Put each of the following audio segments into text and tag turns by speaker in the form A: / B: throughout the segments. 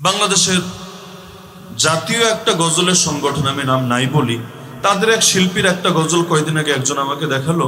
A: বাংলাদেশের জাতীয় একটা গজলের সংগঠন, আমি নাম নাই বলি, তাদের এক শিল্পীর একটা গজল কয়েকদিন আগে একজন আমাকে দেখাল,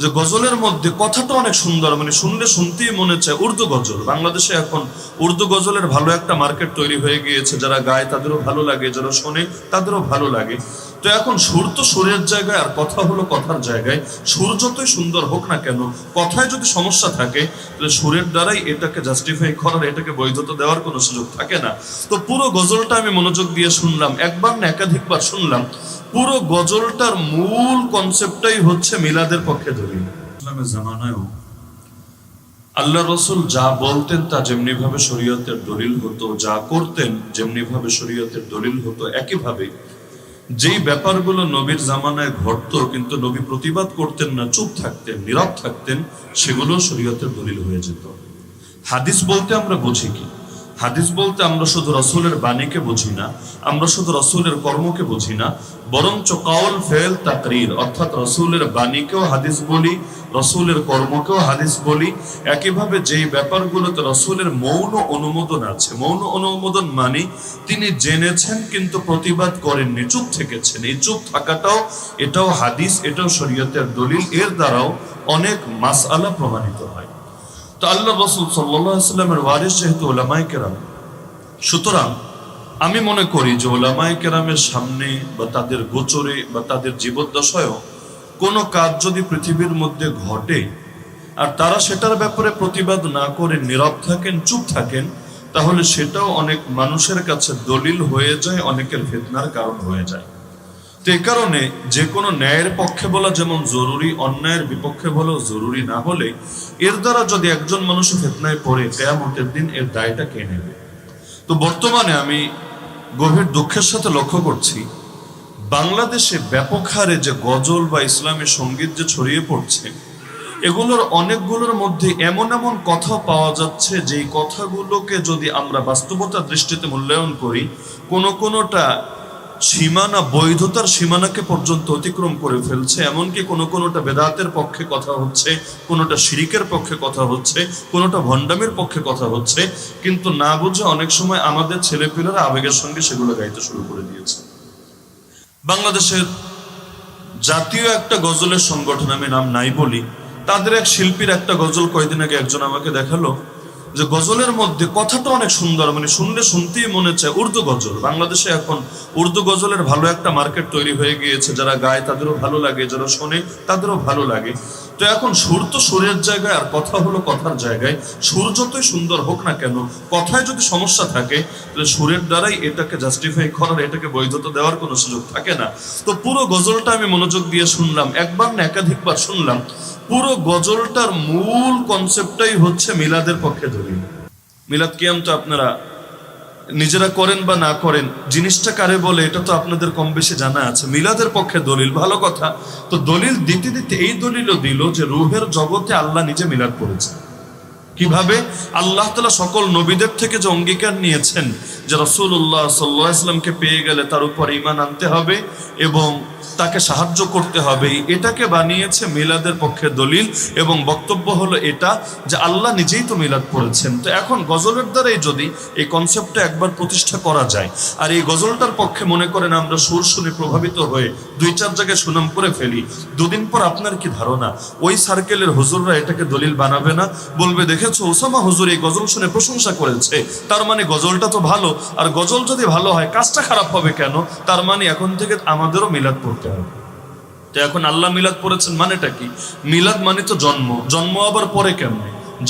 A: যে গজলের মধ্যে কথাটা অনেক সুন্দর মানে শুনলে শুনতেই মনে চায় উর্দু গজল। বাংলাদেশে এখন উর্দু গজলের ভালো একটা মার্কেট তৈরি হয়ে গিয়েছে, যারা গায় তাদেরও ভালো লাগে, যারা শোনে তাদেরও ভালো লাগে। তো এখন সুর তো সুরের জায়গায় আর কথা হলো কথার জায়গায়। সুর যতই সুন্দর হোক না কেন, কথায় যদি সমস্যা থাকে, তাহলে সুরের দ্বারাই এটাকে জাস্টিফাই করার, এটাকে বৈধতা দেওয়ার কোনো সুযোগ থাকে না। তো পুরো গজলটা আমি মনোযোগ দিয়ে শুনলাম, একবার না একাধিকবার শুনলাম, পুরো গজলটার মূল কনসেপ্টটাই হচ্ছে মিলাদের পক্ষে ধরি ইসলামের জামানায়ও আল্লাহ রসুল যা বলতেন তা যেমনি ভাবে শরীয়তের দলিল হতো, যা করতেন যেমনি ভাবে শরীয়তের দলিল হতো, একইভাবে যেই ব্যাপারগুলো নবীর জামানায় ঘটতো, কিন্তু নবী প্রতিবাদ করতেন না, চুপ থাকতেন, নীরব থাকতেন, সেগুলো শরীয়তের দলিল হয়ে যেত। হাদিস বলতে আমরা বুঝি কি? হাদিস বলতে আমরা শুধু রসুলের বাণীকে বুঝি না, আমরা শুধু রসুলের কর্মকে বুঝি না, বরঞ্চ কাউল ফেল তাকরির, অর্থাৎ রসুলের বাণীকেও হাদিস বলি, রসুলের কর্মকেও হাদিস বলি। একইভাবে যেই ব্যাপারগুলোতে রসুলের মৌন অনুমোদন আছে, মৌন অনুমোদন মানে তিনি জেনেছেন কিন্তু প্রতিবাদ করেননি, চুপ থেকেছেন। এই চুপ থাকাটাও, এটাও হাদিস, এটাও শরীয়তের দলিল, এর দ্বারাও অনেক মাসআলা প্রমাণিত হয়। তো আল্লাহ রসুল সাল্লামের ওয়ারিস যেহেতু ওলামাই কেরাম, সুতরাং আমি মনে করি যে ওলামাই কেরামের সামনে বা তাদের গোচরে বা তাদের জীবদ্দশায়ও কোনো কাজ যদি পৃথিবীর মধ্যে ঘটে আর তারা সেটার ব্যাপারে প্রতিবাদ না করে নীরব থাকেন, চুপ থাকেন, তাহলে সেটাও অনেক মানুষের কাছে দলিল হয়ে যায়, অনেকের ফেতনার কারণ হয়ে যায়। তো কারণে যে কোনো ন্যায়ের পক্ষে বলা যেমন জরুরি, অন্যায়ের বিপক্ষে বলাও জরুরি না হলে এর দ্বারা যদি একজন মানুষ ফেতনায় পড়ে, কেয়ামতের দিন এর দায়টা কে নেবে? তো বর্তমানে আমি গভীর দুঃখের সাথে লক্ষ্য করছি, বাংলাদেশে ব্যাপক হারে যে গজল বা ইসলামী সংগীত যে ছড়িয়ে পড়ছে, এগুলোর অনেকগুলোর মধ্যে এমন এমন কথা পাওয়া যাচ্ছে যেই কথাগুলোকে যদি আমরা বাস্তবতার দৃষ্টিতে মূল্যায়ন করি, কোনো কোনোটা সীমানা, বৈধতার সীমানাকে পর্যন্ত অতিক্রম করে ফেলছে। এমনকি কোনো কোনোটা বেদাতের পক্ষে কথা হচ্ছে, কোনোটা শিরিকের পক্ষে কথা হচ্ছে, কোনোটা ভণ্ডামের পক্ষে কথা হচ্ছে, কিন্তু না বুঝে অনেক সময় আমাদের ছেলেপেলেরা আবেগের সঙ্গে সেগুলো গাইতে শুরু করে দিয়েছে। বাংলাদেশের জাতীয় একটা গজলের সংগঠন, আমি নাম নাই বলি, তাদের এক শিল্পীর একটা গজল কয়েকদিন আগে একজন আমাকে দেখাল। যে গজলের মধ্যে কথাটা অনেক সুন্দর মানে শুনলে শুনতেই মনে চায় উর্দু গজল। বাংলাদেশে এখন উর্দু গজলের ভালো একটা মার্কেট তৈরি হয়ে গিয়েছে। যারা গায় তাদেরও ভালো লাগে, যারা শোনে তাদেরও ভালো লাগে। তো এখন সুর তো সুরের জায়গায় আর কথা হলো কথার জায়গায়। সুর যতই সুন্দর হোক না কেন, কথায় যদি সমস্যা থাকে, তাহলে সুরের দ্বারাই এটাকে জাস্টিফাই করার, এটাকে বৈধতা দেওয়ার কোনো সুযোগ থাকে না। তো পুরো গজলটা আমি মনোযোগ দিয়ে শুনলাম, একবার না একাধিকবার শুনলাম। পুরো গজলটার মূল কনসেপ্টটাই হচ্ছে মিলাদের পক্ষে দলিল মিলাদ কিয়াম তো আপনারা নিজেরা করেন বা না করেন, জিনিসটা কারে বলে, এটা তো আপনাদের কম বেশি জানা আছে। মিলাদের পক্ষে দলিল ভালো কথা। তো দলিল দিতে দিতে এই দলিলও দিল যে রুহের জগতে আল্লাহ নিজে মিলাদ করেছে কীভাবে? আল্লাহ তালা সকল নবীদের থেকে যে অঙ্গীকার নিয়েছেন, যে রসুল্লাহ সাল্লাহামকে পেয়ে গেলে তার উপর ইমান আনতে হবে এবং তাকে সাহায্য করতে হবে, এটাকে বানিয়েছে মিলাদের পক্ষে দলিল এবং বক্তব্য হলো এটা যে আল্লাহ নিজেই তো মিলাদ করেছেন তো এখন গজলের দ্বারাই যদি এই কনসেপ্টটা একবার প্রতিষ্ঠা করা যায়, আর এই গজলটার পক্ষে মনে করেন আমরা সুর শুনে প্রভাবিত হয়ে দুই চার জায়গায় সুনাম করে ফেলি, দুদিন পর আপনার কি ধারণা? ওই সার্কেলের হুজুররা এটাকে দলিল বানাবে না? বলবে দেখেছ? ওসামা হুজুর এই গজল শুনে প্রশংসা করেছে। তার মানে গজলটা তো ভালো, আর গজল যদি ভালো হয়, কাজটা খারাপ হবে কেন? তার মানে এখন থেকে আমাদেরও মিলাদ পড়তে হবে। তো এখন আল্লাহ মিলাদ পড়েছেন মানেটা কি? মিলাদ মানে তো জন্ম। জন্ম আবার পরে কেন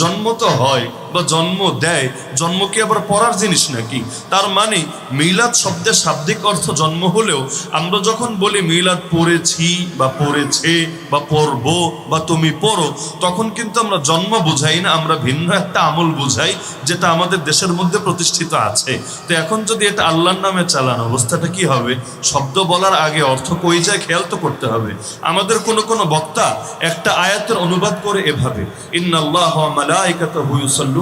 A: জন্ম তো হয় বা জন্ম দেয়, জন্ম কি আবার পড়ার জিনিস নাকি? তার মানে মিলাদ শব্দের শাব্দিক অর্থ জন্ম হলেও আমরা যখন বলি মিলাদ পড়েছি বা পড়েছে বা পড়ব বা তুমি পড়ো, তখন কিন্তু আমরা জন্ম বুঝাই না, আমরা ভিন্ন একটা আমল বুঝাই যেটা আমাদের দেশের মধ্যে প্রতিষ্ঠিত আছে। তো এখন যদি এটা আল্লাহর নামে চালান, অবস্থাটা কি হবে? শব্দ বলার আগে অর্থ কই যায় খেয়াল তো করতে হবে। আমাদের কোন কোন বক্তা একটা আয়াতের অনুবাদ করে এভাবে, ইন্নাল্লাহ ওয়া মালাইকাতাহু ইউসাল্লুনা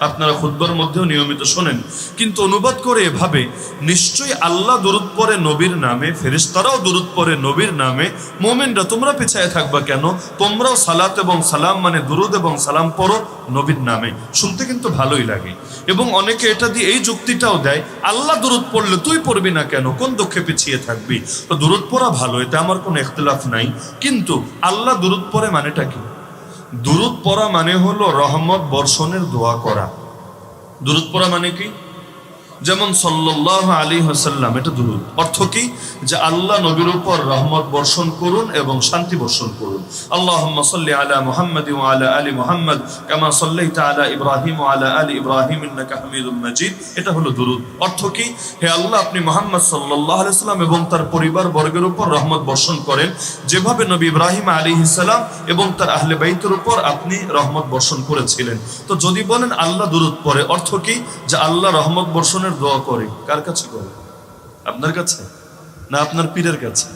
A: আপনারা খুতবার মধ্যেও নিয়মিত শোনেন। কিন্তু অনুবাদ করে এভাবে, নিশ্চয়ই আল্লাহ দরুদ পরে নবীর নামে, ফেরেশতারাও দরুদ পরে নবীর নামে, মোমেনরা তোমরা পিছায় থাকবা কেন? তোমরাও সালাত এবং সালাম মানে দুরুদ এবং সালাম পড়ো নবীর নামে। শুনতে কিন্তু ভালোই লাগে। এবং অনেকে এটা দিয়ে এই যুক্তিটাও দেয়, আল্লাহ দূরত পড়লে তুই পড়বি না কেন? কোন দুঃখে পিছিয়ে থাকবি? তো দূরত পড়া ভালো এটা আমার কোনো ইখতলাফ নাই। কিন্তু আল্লাহ দূরত পড়ে মানেটা কি? দূরত পড়া মানে হলো রহমত বর্ষণের দোয়া করা। দূরত পড়া মানে কি? যেমন সাল্লাহ আলী হাসাল্লাম এটা দুরুদ। অর্থ কি? যে আল্লাহ নবীর উপর রহমত বর্ষণ করুন এবং শান্তি বর্ষণ করুন। আল্লাহ সাল্লি আলা মুহাম্মদ আলা আলী মুহাম্মদ, কামা সাল্লাইতা আলা ইব্রাহিম আলা আলী ইব্রাহিম মাজিদ। এটা হলো দুরুদ। অর্থ কি? হে আল্লাহ, আপনি মুহাম্মদ সাল্লাল্লাহু আলাইহি সাল্লাম এবং তার পরিবার বর্গের উপর রহমত বর্ষণ করেন। যেভাবে নবী ইব্রাহিম আলাইহিস সালাম এবং তার আহলে বাইতের উপর আপনি রহমত বর্ষণ করেছিলেন। তো যদি বলেন আল্লাহ দুরুদ পরে অর্থ কি? যে আল্লাহ রহমত বর্ষণের দোয়া করে। কার কাছে করে? আপনার কাছে? না আপনার পীরের কাছে?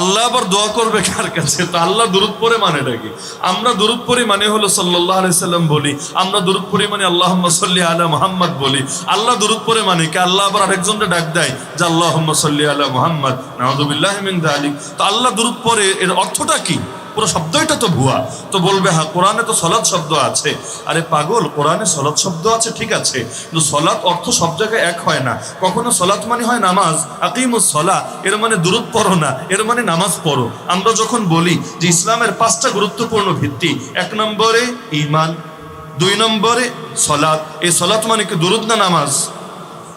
A: আল্লাহ আবার দোয়া করবে কার কাছে? তো আল্লাহ দূরত পরে মানেটা কি? আমরা দূরত পরি মানে হলো সাল্লাহ আলাইসাল্লাম বলি, আমরা দূরত পরি মানে আল্লাহ সাল্লি আলা মোহাম্মদ বলি। আল্লাহ দূরত পরে মানে কি? আল্লাহ আবার আরেকজনকে ডাক দেয় যে আল্লাহ সাল্লি আলা মোহাম্মদ নাহদুবিল্লাহ মিন আলী তো আল্লাহ দূরত পরে এর অর্থটা কি? পুরো শব্দটা তো ভুয়া। তো বলবে হ্যাঁ কোরআনে তো সলাৎ শব্দ আছে। আরে পাগল, কোরআনে সলাৎ শব্দ আছে, ঠিক আছে। কিন্তু সলাৎ অর্থ সব জায়গায় এক হয় না। কখনো সলাৎ মানে হয় নামাজ, আকিমুস সলা এর মানে দূরত পড়ো না, এর মানে নামাজ পড়ো। আমরা যখন বলি যে ইসলামের পাঁচটা গুরুত্বপূর্ণ ভিত্তি, এক নম্বরে ইমান দুই নম্বরে সলাৎ। এই সলাৎ মানে কি দুরুদ না নামাজ?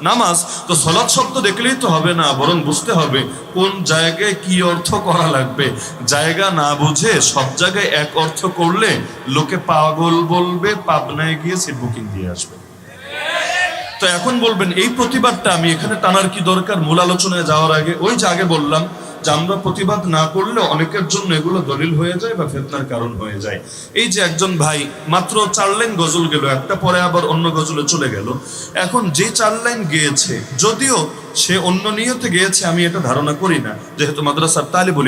A: নামাজ, তো সলাৎ শব্দ দেখলেই তো হবে না, বরং বুঝতে হবে কোন জায়গায় কি অর্থ করা লাগবে। জায়গা না বুঝে সব জায়গায় এক অর্থ করলে লোকে পাগল বলবে, পাবনায় গিয়ে সিট বুকিং দিয়ে আসবে। তো এখন বলবেন, এই প্রতিবাদটা আমি এখানে টানার কি দরকার? মূল আলোচনায় যাওয়ার আগে, ওই যে আগে বললাম আমরা প্রতিবাদ না করলে অনেকের জন্য এগুলো দলিল হয়ে যায় বা ফেতনার কারণ হয়ে যায়। এই যে একজন ভাই মাত্র চার লাইন গজল গেল, একটা পরে আবার অন্য গজলে চলে গেল। এখন যে চার লাইন গিয়েছে, যদিও সে অন্য নিয়তে গিয়েছে, আমি এটা ধারণা করি না, যেহেতু মাদ্রাসার তালিবুল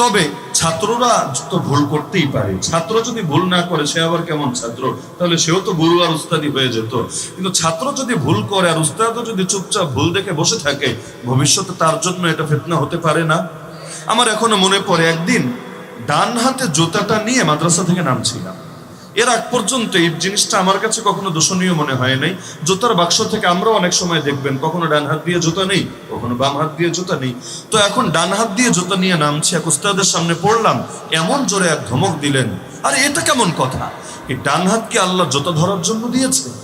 A: তবে ছাত্ররা তো ভুল করতেই পারে। ছাত্র যদি ভুল না করে, সে আবার কেমন ছাত্র? তাহলে সেও তো গুরু আর উস্তাদি হয়ে যেত। কিন্তু ছাত্র যদি ভুল করে আর উস্তাদও যদি চুপচাপ ভুল দেখে বসে থাকে, ভবিষ্যতে তার জন্য এটা ফেতনা হতে পারে না। আমার এখনও মনে পড়ে, একদিন ডান হাতে জুতাটা নিয়ে মাদ্রাসা থেকে নামছিলাম। এর আগ পর্যন্ত এই জিনিসটা আমার কাছে কখনো দোষণীয় মনে হয় নাই। জুতার বাক্স থেকে আমরাও অনেক সময় দেখবেন, কখনো ডান হাত দিয়ে জুতা নেই, কখনো বাম হাত দিয়ে জুতা নেই। তো এখন ডান হাত দিয়ে জুতা নিয়ে নামছি, এক উস্তাদের সামনে পড়লাম, এমন জোরে এক ধমক দিলেন, আরে, এটা কেমন কথা? এই ডান হাত কি আল্লাহ জুতা ধরার জন্য দিয়েছে?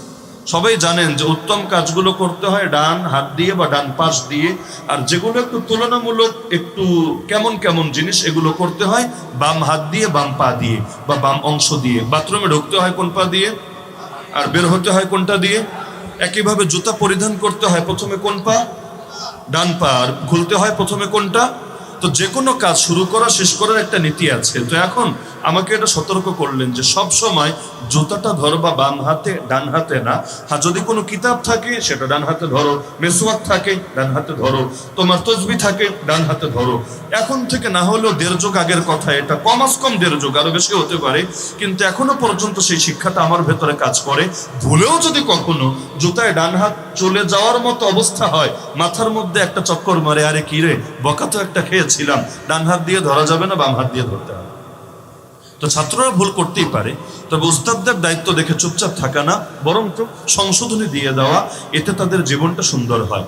A: সবাই জানেন যে উত্তম কাজগুলো করতে হয় ডান হাত দিয়ে বা ডান পাশ দিয়ে, আর যেগুলো একটু তুলনামূলক একটু কেমন কেমন জিনিস এগুলো করতে হয় বাম হাত দিয়ে, বাম পা দিয়ে বা বাম অংশ দিয়ে। বাথরুমে ঢুকতে হয় কোন পা দিয়ে? আর বের হতে হয় কোনটা দিয়ে? একইভাবে জুতা পরিধান করতে হয় প্রথমে কোন পা? ডান পা। আর খুলতে হয় প্রথমে কোনটা? তো যে কোনো কাজ শুরু করা, শেষ করার একটা নীতি আছে। তো এখন আমাকে এটা সতর্ক করলেন যে সব সময় জুতাটা ধরবা বাম হাতে, ডান হাতে না। হ্যাঁ যদি কোনো কিতাব থাকে, সেটা ডান হাতে ধরো। মেসওয়াক থাকে, ডান হাতে ধরো। তোমার তসবি থাকে, ডান হাতে ধরো। এখন থেকে না হলেও দেড় যোগ আগের কথা, এটা কমাস কম দেড় যোগ, আরও বেশি হতে পারে। কিন্তু এখনও পর্যন্ত সেই শিক্ষাটা আমার ভেতরে কাজ করে। ভুলেও যদি কখনো জুতায় ডান হাত চলে যাওয়ার মতো অবস্থা হয়, মাথার মধ্যে একটা চক্কর মারে, আরে কি রে, বকা তো একটা খেয়েছিলাম। ডান হাত দিয়ে ধরা যাবে না, বাম হাত দিয়ে ধরতে হবে। তো ছাত্ররা ভুল করতেই পারে, তবে উস্তাদদের দায়িত্ব দেখে চুপচাপ থাকা না, বরং সংশোধনী দিয়ে দেওয়া, এতে তাদের জীবনটা সুন্দর হয়।